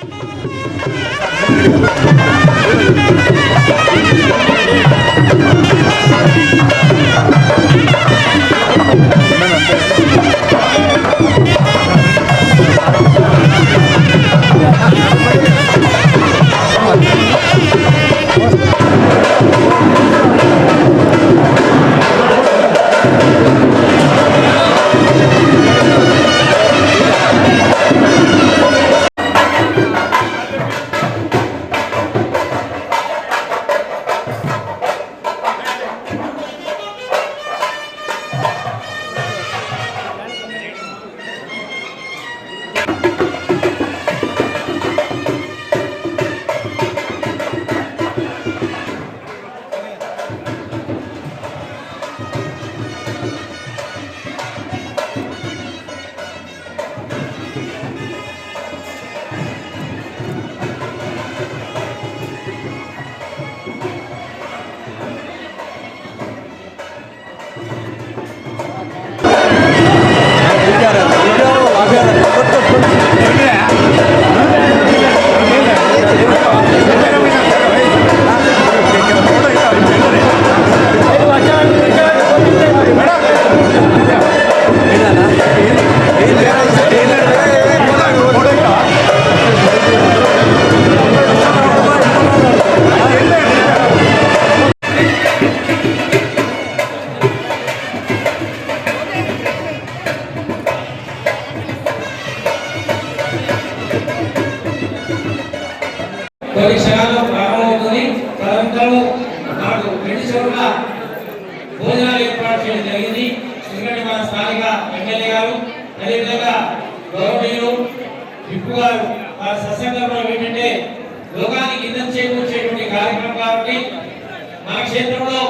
Tá Thank you. నేను విప్పు గారు వారి సత్సంగంలో ఏంటంటే లోకానికి ఇంధం చేకూర్చేటువంటి కార్యక్రమం కాబట్టి మన క్షేత్రంలో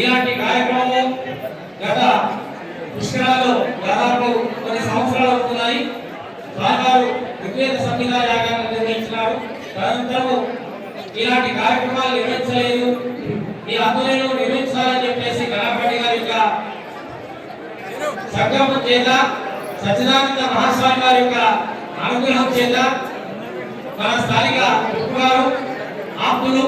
ఇలాంటి కార్యక్రమము గత పుష్కరాలు దాదాపు కొన్ని సంవత్సరాలు అవుతున్నాయి. స్వామివారు ఋగ్వేద సంహిత యాగాన్ని నిర్వహించినారు. తదనంతరం ఇలాంటి కార్యక్రమాలు నిర్వహించలేదు. ఈ ఆధ్వర్యంలో నిర్వహించాలని చెప్పేసి గణపతి గారి యొక్క సంకల్పం చేత సచ్చిదానంద మహాస్వామి గారి యొక్క అనుగ్రహం చేత మన స్థానిక గురువు గారు ఆప్తులు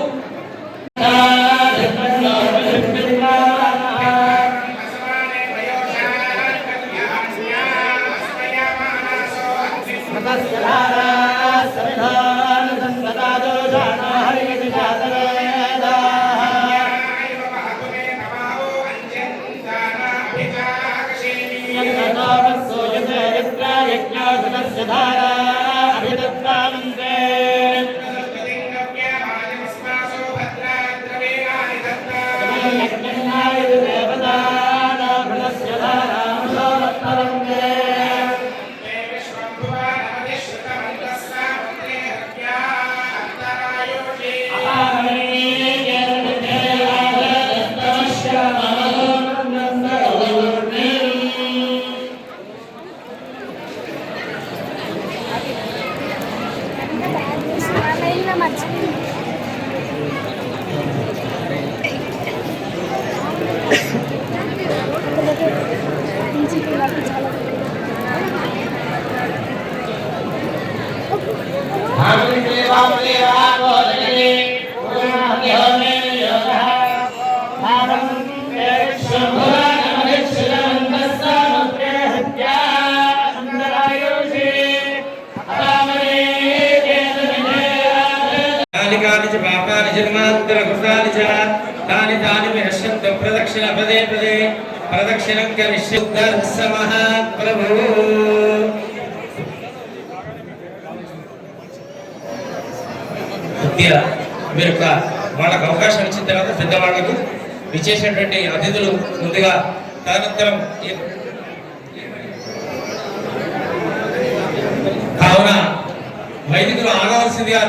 ప్రదక్షిణ పదే పదే. ప్రదక్షిణం కరిష్యుద్ధర్సమః మీరు వాళ్ళకు అవకాశం ఇచ్చిన తర్వాత పెద్దవాళ్ళకు విచ్చేసినటువంటి అతిథులు ముందుగా తదనంతరం కావున వైదికులు ఆగవలసిందిగా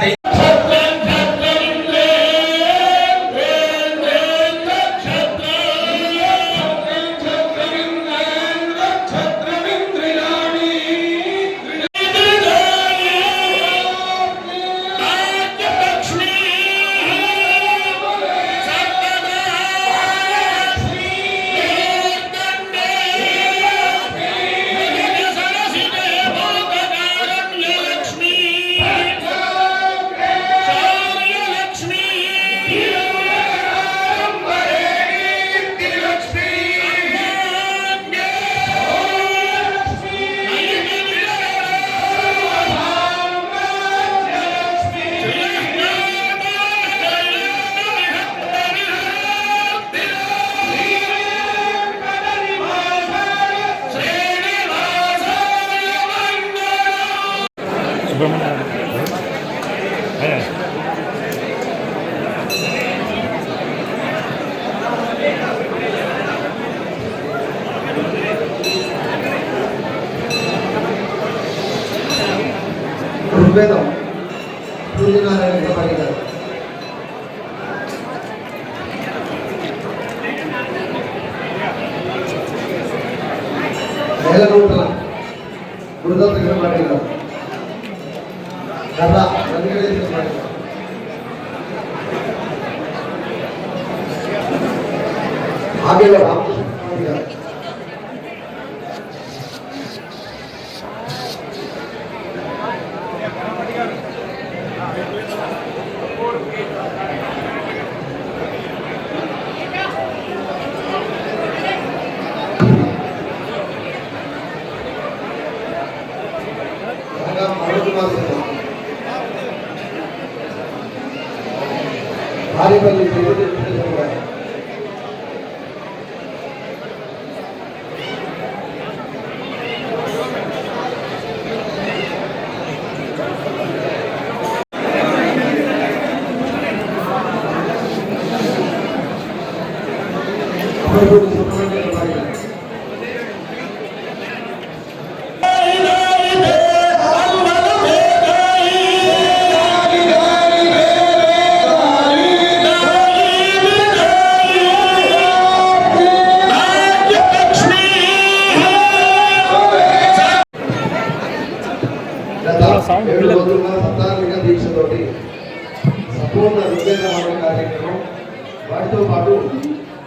ఋగ్వేదం సూర్యనారాయణ పడి గారు నేల నూటల గురుదత్త గిరపాటి గారు గత వెంకటేశ్వర పాటి గారు ఆగేల రామకృష్ణ స్వామి గారు అనగా మరొకమారు భార్యపల్లి తిరుపతి వెంకటేశ్వర గారు అమరపూడి సుబ్రహ్మణ్య గారు గత ఏడు రోజులుగా సప్తాహిక దీక్షతోటి సంపూర్ణ ఋగ్వేదమైన కార్యక్రమం వాటితో పాటు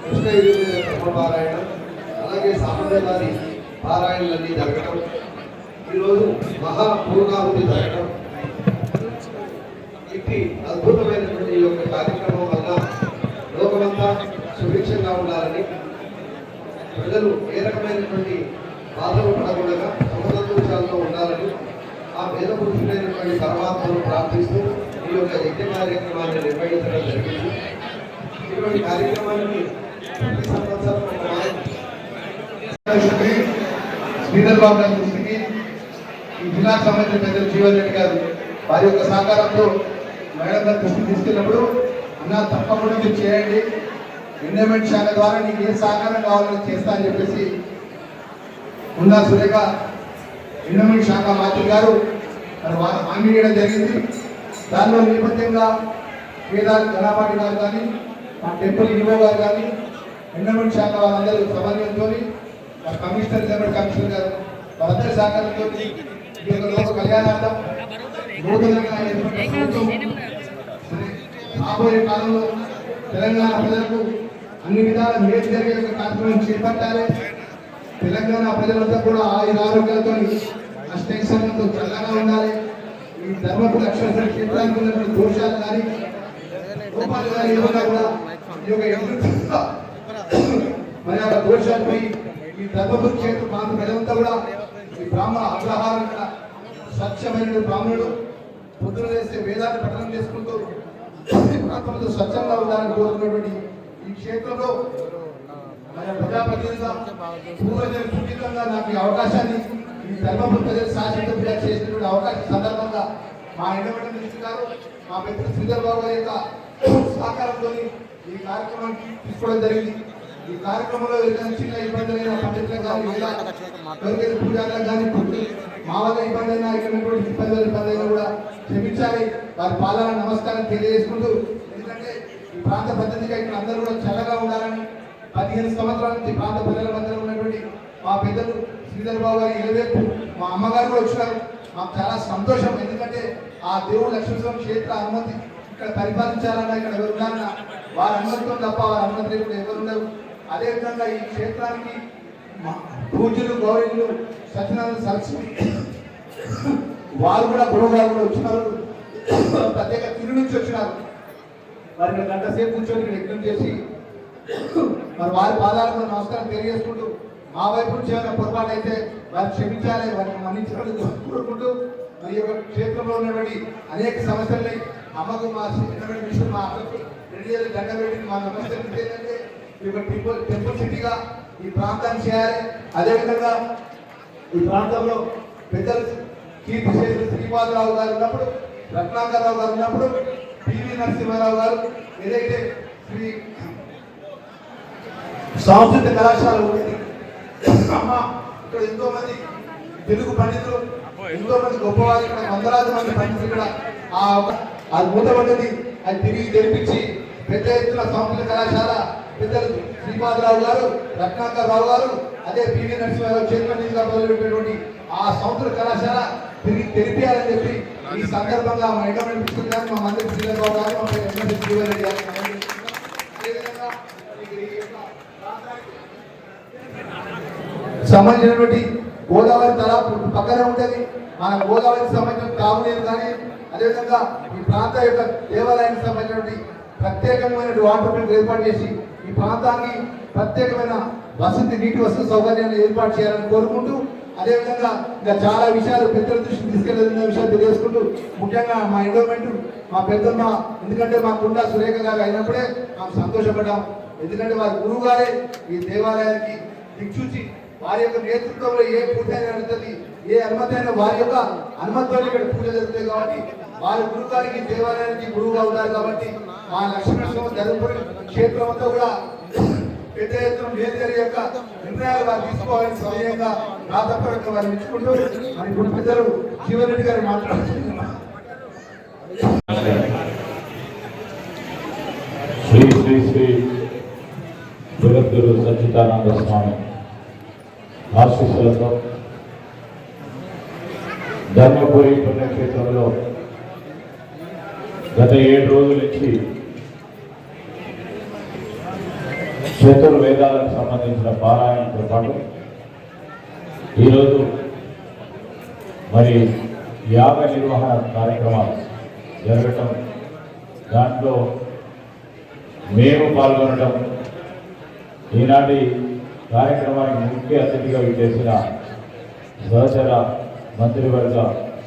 కృష్ణ యజుర్వేద బ్రహ్మపారాయణ అలాగే సాంప్రదాయాది పారాయణలన్నీ జరగడం ఈరోజు మహా పూర్ణాహుతి జరగడం ఇట్టి అద్భుతమైనటువంటి ఈ యొక్క కార్యక్రమం వల్ల లోకమంతా సుభిక్షంగా ఉండాలని ప్రజలు ఏ రకమైనటువంటి బాధలు పడకుండా సమసంతోషాలతో ఉండాలని ఆ వేద పరమాత్మను ప్రార్థిస్తూ ఈ యొక్క యజ్ఞ కార్యక్రమాన్ని నిర్వహించడం జరిగింది. ఇటువంటి కార్యక్రమాన్ని ప్రతి సంవత్సరం శ్రీధర్ బాబు గారి దృష్టికి ఈ జిల్లాకు సంబంధించిన పెద్దలు జీవన్ రెడ్డి గారు వారి యొక్క సహకారంతో మేడం గారి దృష్టికి తీసుకెళ్ళినప్పుడు అన్నా తప్పకుండా మీరు చేయండి. ఎండోమెంట్ శాఖ ద్వారా నీకు ఏ సహకారం కావాలని చేస్తా అని చెప్పేసి ఉన్నా సురేఖ ఎండోమెంట్ శాఖ మంత్రి గారు తర్వాత వారు జరిగింది. దానిలో నేపథ్యంగా కేదార్ ఘనాపాటి గారు కానీ మా టెంపుల్ ఈవో గారు కానీ ఎండోమెంట్ శాఖ వారందరూ సమన్వయంతో మా కమిషనర్ జనరల్ కమిషనర్ గారు వారందరి సహకారంతో ఈ యొక్క లోక కళ్యాణార్థం నూతనంగా రాబోయే కాలంలో తెలంగాణ ప్రజలకు అన్ని విధాల మేలు జరిగే కార్యక్రమం చేపట్టాలి. తెలంగాణ ప్రజలంతా కూడా ఆయుర ఆరోగ్యాలతో అష్టైశ్వర్యంతో చల్లగా ఉండాలి. ఈ ధర్మపు లక్ష్మణ క్షేత్రానికి ఉన్నటువంటి దోషాలు కానీ రూపాలు కానీ ఏమన్నా కూడా ఈ యొక్క మరి ఆ దోషాలపై ఈ ధర్మపు క్షేత్ర ప్రాంత ప్రజలంతా కూడా ఈ బ్రాహ్మణ అగ్రహారం స్వచ్ఛమైన బ్రాహ్మణుడు పొద్దున చేస్తే వేదాన్ని పఠనం చేసుకుంటూ ప్రాంతంలో స్వచ్ఛంగా ఉండాలని కోరుకున్నటువంటి ఈ క్షేత్రంలో ప్రజాప్రతినిధిగా పూర్వజన సుఖితంగా నాకు ఈ అవకాశాన్ని ఈ ధర్మపురి ప్రజలు శాశ్వతంగా చేసినటువంటి అవకాశం సందర్భంగా మా ఎండబడి మినిస్టర్ గారు మా మిత్రుడు శ్రీధర్ బాబు గారి యొక్క సహకారంతో ఈ కార్యక్రమాన్ని తీసుకోవడం జరిగింది. ఈ కార్యక్రమంలో ఏదైనా చిన్న ఇబ్బందులైన పండితులకు కానీ లేదా ఎవరికైనా పూజారులకు కానీ మా వల్ల ఇబ్బంది అయినా ఇక్కడ ఉన్నటువంటి ఇబ్బందులు ఇబ్బంది కూడా క్షమించాలి. వారి పాలన నమస్కారం తెలియజేసుకుంటూ ఎందుకంటే ఈ ప్రాంత పద్ధతిగా ఇక్కడ అందరూ కూడా చల్లగా ఉండాలని పదిహేను సంవత్సరాల నుంచి ప్రాంత ప్రజల మధ్యలో ఉన్నటువంటి మా పెద్దలు శ్రీధర్ బాబు గారి ఇలవేపు మా అమ్మగారు కూడా వచ్చినారు. మాకు చాలా సంతోషం. ఎందుకంటే ఆ దేవుడు లక్ష్మీశ్వరం క్షేత్ర అనుమతి ఇక్కడ పరిపాలించాలన్నా ఇక్కడ ఎవరు ఉన్నారన్నా వారి అనుమతితో తప్ప వారి అనుమతి లేకుండా ఎవరున్నారు. అదేవిధంగా ఈ క్షేత్రానికి పూజలు గౌరీలు సత్యనారాయణ సరస్వతి వారు కూడా గురువుగారు కూడా వచ్చినారు. ప్రత్యేక తిరు నుంచి వచ్చినారు. వారిని గంట సేపు కూర్చొని ఇక్కడ యజ్ఞం చేసి మరి వారి పాదాలకు నమస్కారం తెలియజేసుకుంటూ మా వైపు నుంచి ఏమైనా పొరపాటు అయితే వారిని క్షమించాలి వారిని మన్నించాలని కోరుకుంటూ మరి యొక్క క్షేత్రంలో ఉన్నటువంటి అనేక సమస్యల్ని అమ్మకు మా చిన్నటువంటి విషయం మా అమ్మకు రెడీ దండ పెట్టి మా సమస్యలు ఏంటంటే ఈ యొక్క టెంపుల్ టెంపుల్ సిటీగా ఈ ప్రాంతాన్ని చేయాలి. అదేవిధంగా ఈ ప్రాంతంలో పెద్దలు కీర్తి చేసిన శ్రీపాదరావు గారు ఉన్నప్పుడు రత్నాకరరావు గారు ఉన్నప్పుడు పివి నరసింహారావు గారు ఏదైతే శ్రీ సాంస్కృతిక కళాశాల ఉండేది అమ్మ ఇక్కడ ఎంతో మంది తెలుగు పండితులు ఎంతో మంది గొప్పవారు ఇక్కడ వందలాది మంది పండితులు ఇక్కడ. ఆ అది మూతబడ్డది అది తిరిగి తెరిపించి పెద్ద ఎత్తున సంస్కృత కళాశాల పెద్దలు శ్రీపాదరావు గారు రత్నాకర్ రావు గారు అదే పివి నరసింహారావు చైర్మన్ మొదలుపెట్టినటువంటి ఆ సంస్కృత కళాశాల తిరిగి తెరిపియాలని చెప్పి ఈ సందర్భంగా మా ఎండమెంట్ తీసుకుంటాను మా మంత్రి శ్రీధర్బాబు గారు మా ఎమ్మెల్యే శ్రీవారెడ్డి గారు అదేవిధంగా ఇక్కడ ఈ యొక్క సంబంధించినటువంటి గోదావరి తలాపు పక్కనే ఉంటుంది. మన గోదావరికి సంబంధించిన తాగునీరు కానీ అదేవిధంగా ఈ ప్రాంత యొక్క దేవాలయానికి సంబంధించినటువంటి ప్రత్యేకమైన వాటర్ ఫిల్టర్ ఏర్పాటు చేసి ఈ ప్రాంతానికి ప్రత్యేకమైన వసతి నీటి వసతి సౌకర్యాన్ని ఏర్పాటు చేయాలని కోరుకుంటూ అదేవిధంగా ఇంకా చాలా విషయాలు పెద్దల దృష్టికి తీసుకెళ్ళిన విషయాలు తెలియజేసుకుంటూ ముఖ్యంగా మా ఎండోమెంట్ మా పెద్దమ్మ ఎందుకంటే మా కుండా సురేఖ గారు అయినప్పుడే మేము సంతోషపడ్డాం. ఎందుకంటే వారి గురువు గారే ఈ దేవాలయానికి దిక్సూచి వారి యొక్క నేతృత్వంలో ఏ పూజ నడుతుంది ఏ అనుమతి అయినా వారి యొక్క అనుమతితో ఇక్కడ పూజ జరుగుతుంది కాబట్టి వారి గురుగారికి దేవాలయానికి గురువుగా ఉన్నారు కాబట్టి మా లక్ష్మణ ధర్మపురి క్షేత్రం అంతా కూడా పెద్ద ఎత్తున మేజర్ యొక్క నిర్ణయాలు వారు తీసుకోవాలని స్వయంగా రాతపరంగా వారు మెచ్చుకుంటూ మన ఇప్పుడు పెద్దలు శివరెడ్డి గారు మాట్లాడుతున్నారు. శ్రీ శ్రీ శ్రీ జగద్గురు సచ్చిదానంద స్వామి. ఆశీస్సులతో ధర్మపురి పుణ్యక్షేత్రంలో గత ఏడు రోజుల నుంచి చతుర్వేదాలకు సంబంధించిన పారాయణతో పాటు ఈరోజు మరి యాగ నిర్వహణ కార్యక్రమాలు జరగటం దాంట్లో మేము పాల్గొనడం ఈనాటి కార్యక్రమానికి ముఖ్య అతిథిగా విచ్చేసిన సహచర మంత్రివర్గ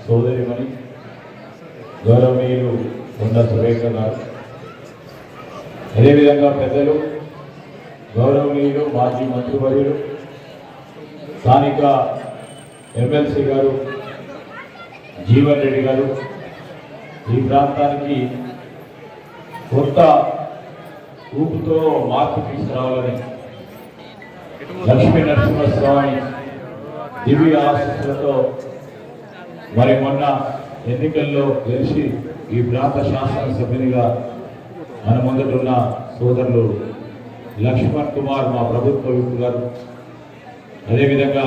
సోదరిమణి గౌరవనీయులు కొండ సురేఖ గారు. అదేవిధంగా పెద్దలు గౌరవనీయులు మాజీ మంత్రివర్యులు స్థానిక ఎమ్మెల్సీ గారు జీవన్ రెడ్డి గారు. ఈ ప్రాంతానికి కొత్త ఊపుతో మార్పు తీసుకురావాలని లక్ష్మీ నరసింహస్వామి దివ్య ఆశస్సులతో మరి మొన్న ఎన్నికల్లో గెలిచి ఈ ప్రాంత శాసనసభ్యునిగా మన ముందటున్న సోదరులు లక్ష్మణ్ కుమార్ మా ప్రభుత్వ విప్ గారు. అదేవిధంగా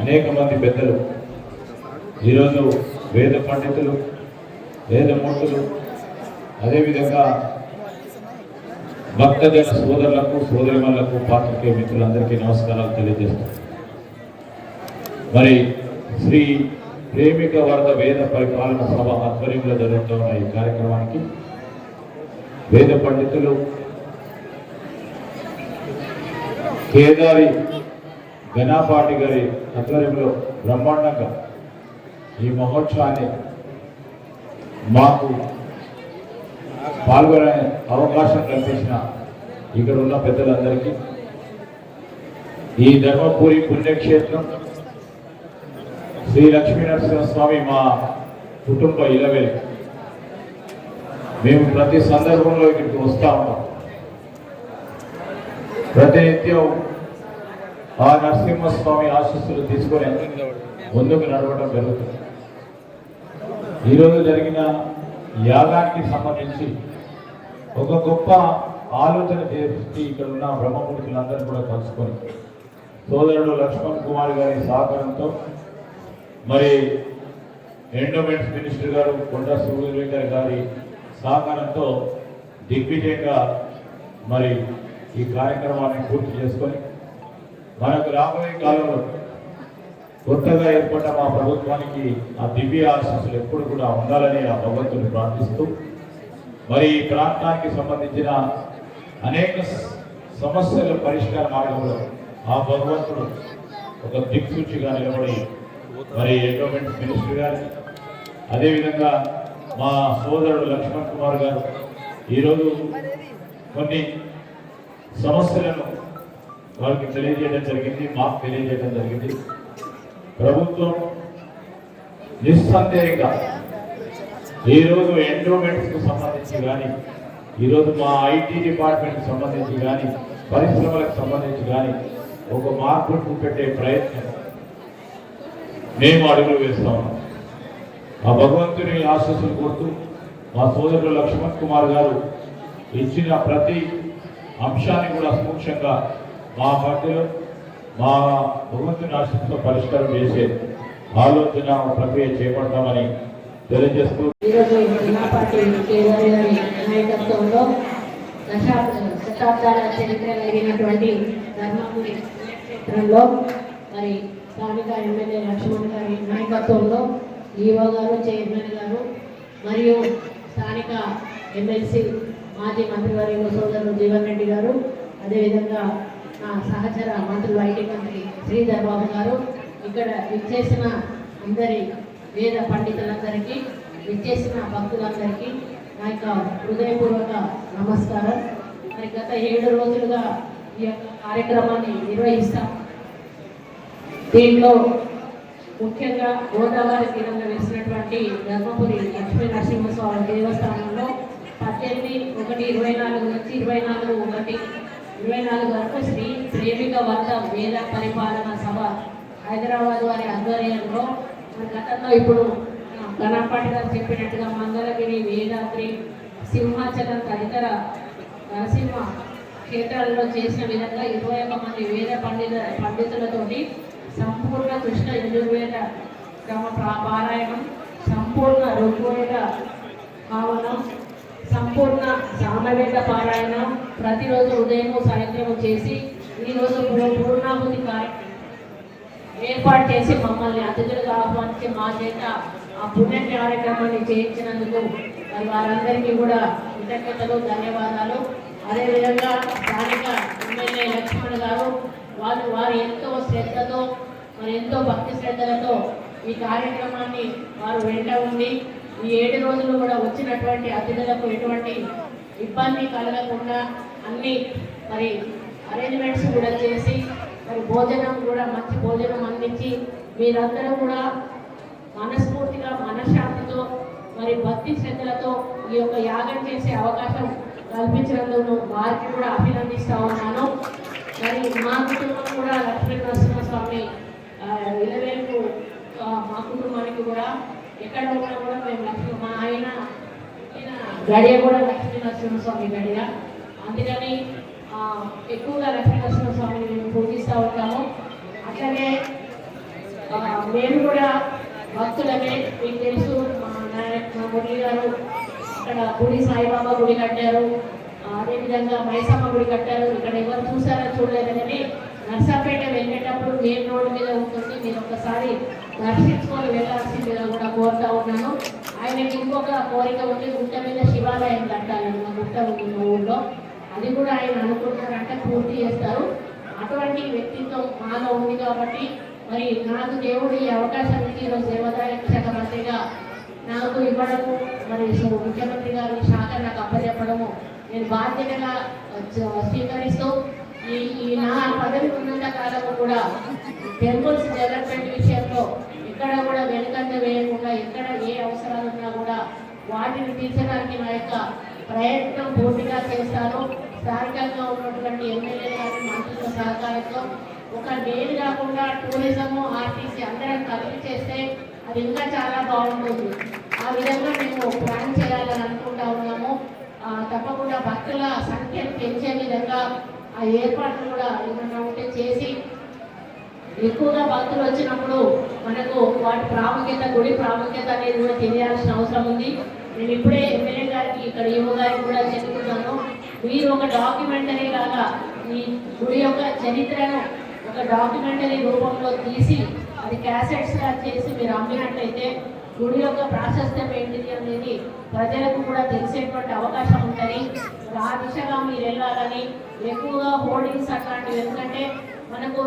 అనేక మంది పెద్దలు. ఈరోజు వేద పండితులు వేదమూర్తులు అదేవిధంగా భక్తజన సోదరులకు సోదరిమణులకు పాత్రికేయ మిత్రులందరికీ నమస్కారాలు తెలియజేస్తాను మరి శ్రీ ప్రేమిక వరద వేద పరిపాలన సభ ఆధ్వర్యంలో జరుగుతున్న ఈ కార్యక్రమానికి వేద పండితులు కేదారి ఘనాపాటి గారి ఆధ్వర్యంలో బ్రహ్మాండంగా ఈ మహోత్సవాన్ని మాకు పాల్గొనే అవకాశం కల్పించిన ఇక్కడ ఉన్న పెద్దలందరికీ. ఈ ధర్మపురి పుణ్యక్షేత్రం శ్రీ లక్ష్మీ స్వామి మా కుటుంబ ఇలవే. మేము ప్రతి సందర్భంలో ఇక్కడికి వస్తూ ఉంటాం ప్రతినిత్యం ఆ నరసింహస్వామి ఆశీస్సులు తీసుకొని ముందుకు నడవడం జరుగుతుంది. ఈరోజు జరిగిన యాగానికి సంబంధించి ఒక గొప్ప ఆలోచన చేసి ఇక్కడ ఉన్న బ్రహ్మమూర్తులందరూ కూడా కలుసుకొని సోదరుడు లక్ష్మణ్ కుమార్ గారి సహకారంతో మరి ఎండోమెంట్స్ మినిస్టర్ గారు కొండ సూర్యశేఖర్ గారి సహకారంతో దిగ్విజయంగా మరి ఈ కార్యక్రమాన్ని పూర్తి చేసుకొని మనకు రాబోయే కాలంలో కొత్తగా ఏర్పడ్డ మా ప్రభుత్వానికి ఆ దివ్య ఆశీస్సులు ఎప్పుడు కూడా ఉండాలని ఆ భగవంతుని ప్రార్థిస్తూ మరి ఈ ప్రాంతానికి సంబంధించిన అనేక సమస్యల పరిష్కార మార్గంలో ఆ భగవంతుడు ఒక దిక్సూచిగా నిలబడి మరి ఎండోమెంట్ మినిస్టర్ గారు అదేవిధంగా మా సోదరుడు లక్ష్మణ్ కుమార్ గారు ఈరోజు కొన్ని సమస్యలను వారికి తెలియజేయడం జరిగింది మాకు తెలియజేయడం జరిగింది. ప్రభుత్వం నిస్సందేహంగా ఈరోజు ఎండోమెంట్స్కు సంబంధించి కానీ ఈరోజు మా ఐటీ డిపార్ట్మెంట్కి సంబంధించి కానీ పరిశ్రమలకు సంబంధించి కానీ ఒక మార్పును పెట్టే ప్రయత్నం మేము అడుగులు వేస్తా ఉన్నాం. ఆ భగవంతుని ఆశస్సులు కోరుతూ మా సోదరుడు లక్ష్మణ్ కుమార్ గారు ఇచ్చిన ప్రతి అంశాన్ని కూడా సూక్ష్మంగా మా పార్టీలో మా భగవంతుని ఆశీస్సుతో పరిష్కారం చేసే ఆలోచన ప్రక్రియ చేపడతామని తెలియజేస్తూ నాయకత్వంలో శతాబ్దాల చరిత్ర కలిగినటువంటి ధర్మపురి క్షేత్రంలో మరి స్థానిక ఎమ్మెల్యే లక్ష్మణ్ గారి నాయకత్వంలో ఈవో గారు చైర్మన్ గారు మరియు స్థానిక ఎమ్మెల్సీ మాజీ మంత్రివర్యులు సోదరులు జీవన్ రెడ్డి గారు అదేవిధంగా సహచర మంత్రులు ఐటీ మంత్రి శ్రీధర్ బాబు గారు ఇక్కడ విచ్చేసిన అందరి వేద పండితులందరికీ విచ్చేసిన భక్తులందరికీ నా యొక్క హృదయపూర్వక నమస్కారం. మరి గత ఏడు రోజులుగా ఈ యొక్క కార్యక్రమాన్ని నిర్వహిస్తాం. దీంట్లో ముఖ్యంగా గోదావరి తీరంలో వేసినటువంటి ధర్మపురి లక్ష్మీ నరసింహస్వామి దేవస్థానంలో పద్దెనిమిది ఒకటి ఇరవై నాలుగు నుంచి ఇరవై నాలుగు ఒకటి ఇరవై నాలుగు వరకు శ్రీ ప్రేమిక వర్గ వేద పరిపాలన సభ హైదరాబాద్ వారి ఆధ్వర్యంలో గతంలో ఇప్పుడు గణపాటి గారు చెప్పినట్టుగా మంగళగిరి వేదాద్రి సింహాచలం తదితర నరసింహ క్షేత్రాలలో చేసిన విధంగా ఇరవై ఒక మంది వేద పండిత పండితులతోటి సంపూర్ణ కృష్ణ యజుర్వేద క్రమ పారాయణం సంపూర్ణ ఋగ్వేద భావనం సంపూర్ణ సామవేద పారాయణ ప్రతిరోజు ఉదయం సాయంత్రం చేసి ఈరోజు పూర్ణ- పూర్ణాహుతి కార్యక్రమం ఏర్పాటు చేసి మమ్మల్ని అతిథులుగా ఆహ్వానించి మా చేత ఆ పుణ్య కార్యక్రమాన్ని చేయించినందుకు వారందరికీ కూడా కృతజ్ఞతలు ధన్యవాదాలు. అదేవిధంగా స్థానిక ఎమ్మెల్యే లక్ష్మణ్ గారు వారు వారు ఎంతో శ్రద్ధతో మరి ఎంతో భక్తి శ్రద్ధలతో ఈ కార్యక్రమాన్ని వారు వెంట ఉండి ఈ ఏడు రోజులు కూడా వచ్చినటువంటి అతిథులకు ఎటువంటి ఇబ్బంది కలగకుండా అన్ని మరి అరేంజ్మెంట్స్ కూడా చేసి మరి భోజనం కూడా మంచి భోజనం అందించి మీరందరూ కూడా మనస్ఫూర్తిగా మనశ్శాంతితో మరి భక్తి శ్రద్ధలతో ఈ యొక్క యాగం చేసే అవకాశం కల్పించినందుకు వారికి కూడా అభినందిస్తా ఉన్నాను. మరి మా కుటుంబం కూడా లక్ష్మీ నరసింహస్వామి ఆ, మా కుటుంబానికి కూడా ఎక్కడ ఉన్నా కూడా మేము లక్ష్మీ మా ఆయన గడియ కూడా లక్ష్మీ నరసింహస్వామి గడియ అందుకని ఎక్కువగా లక్ష్మీ నరసింహస్వామిని మేము పూజిస్తూ ఉంటాము. అట్లనే మేము కూడా భక్తులమే. మీకు తెలుసు మా నాయక్ మా మురళి గారు అక్కడ గుడి సాయిబాబా గుడి కట్టారు. అదేవిధంగా మైసమ్మ గుడి కట్టారు. ఇక్కడ ఎవరు చూసారో చూడలేదు కానీ నర్సాపేట వెళ్ళేటప్పుడు మెయిన్ రోడ్డు మీద ఉంటుంది. మీరు ఒకసారి దర్శించుకొని వెళ్ళాల్సిందిగా కూడా కోరుతా ఉన్నాను. ఆయనకి ఇంకొక కోరిక ఉంది. గుట్ట మీద శివాలయం కట్టాలని మా గుట్ట ఉంది మా ఊళ్ళో అది కూడా ఆయన అనుకుంటారంటే పూర్తి చేస్తారు. అటువంటి వ్యక్తిత్వం మాలో ఉంది కాబట్టి మరి నాకు దేవుడు ఈ అవకాశం ఇచ్చి ఈరోజు దేవాదాయ శాఖ మంత్రిగా నాకు ఇవ్వడము మరి సో ముఖ్యమంత్రి గారి శాఖ నాకు అప్పచెప్పడము నేను బాధ్యతగా స్వీకరిస్తూ ఈ ఈ నా పదవి ఉన్నంత కాలంలో కూడా టెంపుల్స్ డెవలప్మెంట్ విషయంలో ఎక్కడ కూడా వెనుకంజ వేయకుండా ఎక్కడ ఏ అవసరాలు ఉన్నా కూడా వాటిని తీర్చడానికి నా యొక్క ప్రయత్నం పూర్తిగా చేస్తాను. స్థానికంగా ఉన్నటువంటి ఎమ్మెల్యే గారి మంత్రుల సహకారంతో ఒక నేను కాకుండా టూరిజం ఆర్టీసీ అందరం కలిపి చేస్తే అది ఇంకా చాలా బాగుంటుంది. ఆ విధంగా మేము ప్లాన్ చేయాలని అనుకుంటా ఉన్నాము. తప్పకుండా భక్తుల సంఖ్యను పెంచే విధంగా ఆ ఏర్పాట్లు కూడా ఏమైనా ఉంటే చేసి ఎక్కువగా భక్తులు వచ్చినప్పుడు మనకు వాటి ప్రాముఖ్యత గుడి ప్రాముఖ్యత అనేది కూడా తెలియాల్సిన అవసరం ఉంది. నేను ఇప్పుడే ఎమ్మెల్యే గారికి ఇక్కడ యువ గారికి కూడా చెప్తున్నాను మీరు ఒక డాక్యుమెంటరీ లాగా ఈ గుడి యొక్క చరిత్రను ఒక డాక్యుమెంటరీ రూపంలో తీసి అది క్యాసెట్స్గా చేసి మీరు అమ్మినట్లయితే గుడి యొక్క ప్రాశస్త్యం ఏంటిది అనేది ప్రజలకు కూడా తెలిసేటువంటి అవకాశం మరి ఆ దిశగా మీరు వెళ్ళాలని ఎక్కువగా హోర్డింగ్స్ అట్లాంటివి ఎందుకంటే మనకు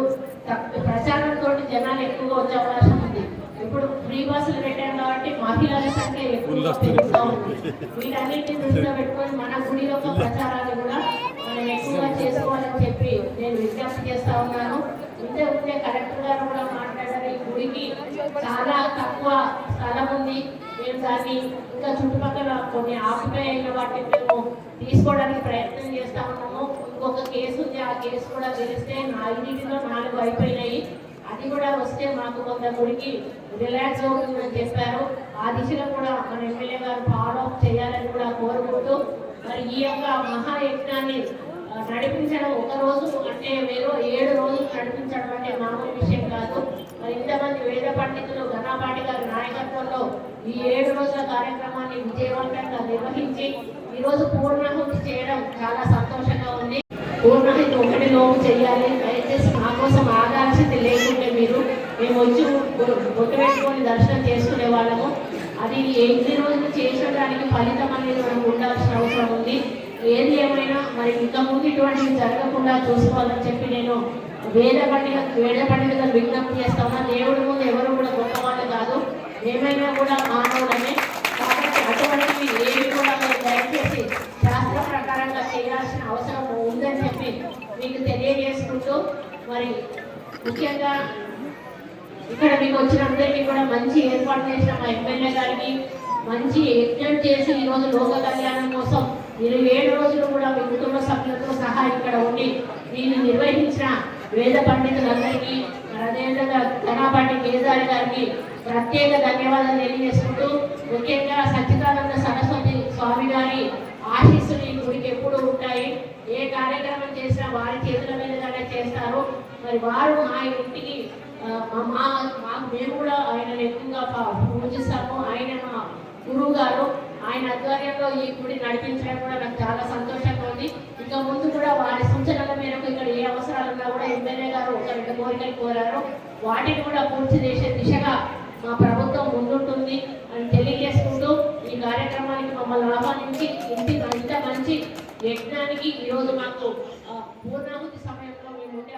ప్రచారంతో జనాలు ఎక్కువగా వచ్చే అవకాశం ఉంది. ఇప్పుడు ఫ్రీ బస్సులు పెట్టాం కాబట్టి మహిళల సంఖ్య ఎక్కువగా పెరుగుతూ ఉంది. వీటన్నిటిని దృష్టిలో పెట్టుకొని మన గుడి యొక్క ప్రచారాన్ని కూడా మనం ఎక్కువగా చేసుకోవాలని చెప్పి నేను విజ్ఞప్తి చేస్తా ఉన్నాను. ఇంతే ఉంటే కలెక్టర్ గారు కూడా గుడికి చాలా తక్కువ స్థలం ఉంది. మేము దాన్ని ఇంకా చుట్టుపక్కల కొన్ని ఆక్యుపై వాటిని మేము తీసుకోవడానికి ప్రయత్నం చేస్తా ఉన్నాము. ఇంకొక కేసు ఉంది. ఆ కేసు కూడా తెలిస్తే నా ఇంటిలో నాలుగు అయిపోయినాయి. అది కూడా వస్తే మాకు కొంత గుడికి రిలాక్స్ అవుతుందని చెప్పారు. ఆ దిశలో కూడా మన ఎమ్మెల్యే గారు ఫాలో అప్ చేయాలని కూడా కోరుకుంటూ మరి ఈ యొక్క మహాయజ్ఞాన్ని నడిపించడం ఒక రోజు అంటే వేరే ఏడు రోజులు నడిపించడం అంటే మామూలు విషయం కాదు. మరి ఇంతమంది వేద పండితులు ఘనాపాటి గారి నాయకత్వంలో ఈ ఏడు రోజుల కార్యక్రమాన్ని విజయవంతంగా నిర్వహించి ఈరోజు పూర్ణాహుతి చేయడం చాలా సంతోషంగా ఉంది. పూర్ణాహుతి ఒకటి లోపు చేయాలి. దయచేసి మా కోసం ఆగాల్సింది లేకుంటే మీరు. మేము వచ్చి బొట్టు పెట్టుకొని దర్శనం చేసుకునే వాళ్ళము. అది ఎనిమిది రోజులు చేసడానికి ఫలితం అనేది మనకు ఉండాల్సిన అవసరం ఉంది. ఏది ఏమైనా మరి ఇంకా ముందు ఇటువంటివి జరగకుండా చూసుకోవాలని చెప్పి నేను వేద పండుగ వేద పండుగ విజ్ఞప్తి చేస్తాను. దేవుడి ముందు ఎవరు కూడా గొప్పవాళ్ళు కాదు. ఏమైనా కూడా మానవులనే కాబట్టి అటువంటివి ఏవి కూడా మీరు దయచేసి శాస్త్ర ప్రకారంగా చేయాల్సిన అవసరం ఉందని చెప్పి మీకు తెలియజేసుకుంటూ మరి ముఖ్యంగా ఇక్కడ మీకు వచ్చినందరికీ కూడా మంచి ఏర్పాటు చేసిన మా ఎమ్మెల్యే గారికి మంచి యజ్ఞం చేసి ఈరోజు లోక కళ్యాణం కోసం ఇరవై ఏడు రోజులు కూడా మీ కుటుంబ సభ్యులతో సహా ఇక్కడ ఉండి దీన్ని నిర్వహించిన వేద పండితులందరికీ మరి అదేవిధంగా ధనాపాటి కేదారి గారికి ప్రత్యేక ధన్యవాదాలు తెలియజేసుకుంటూ ముఖ్యంగా సచ్చిదానంద సరస్వతి స్వామి గారి ఆశీస్సులు ఈ గుడికి ఎప్పుడు ఉంటాయి. ఏ కార్యక్రమం చేసినా వారి చేతుల మీదగానే చేస్తారు. మరి వారు మా ఇంటికి మా- మాకు మేము కూడా ఆయన ఎక్కువగా పూజిస్తాము. ఆయన మా గురువు గారు ఆయన ఆధ్వర్యంలో ఈ గుడి నడిపించడం కూడా నాకు చాలా సంతోషంగా ఉంది. ఇంకా ముందు కూడా వారి సూచనల మేరకు ఇక్కడ ఏ అవసరాలు ఉన్నా కూడా ఎమ్మెల్యే గారు ఒక రెండు కోరికలు కోరారు. వాటిని కూడా పూర్తి చేసే దిశగా మా ప్రభుత్వం ముందుంటుంది అని తెలియజేసుకుంటూ ఈ కార్యక్రమానికి మమ్మల్ని ఆహ్వానించి ఇంటి ఇంత మంచి యజ్ఞానికి ఈరోజు మాకు పూర్ణాహుతి సమయంలో మేము ఉండే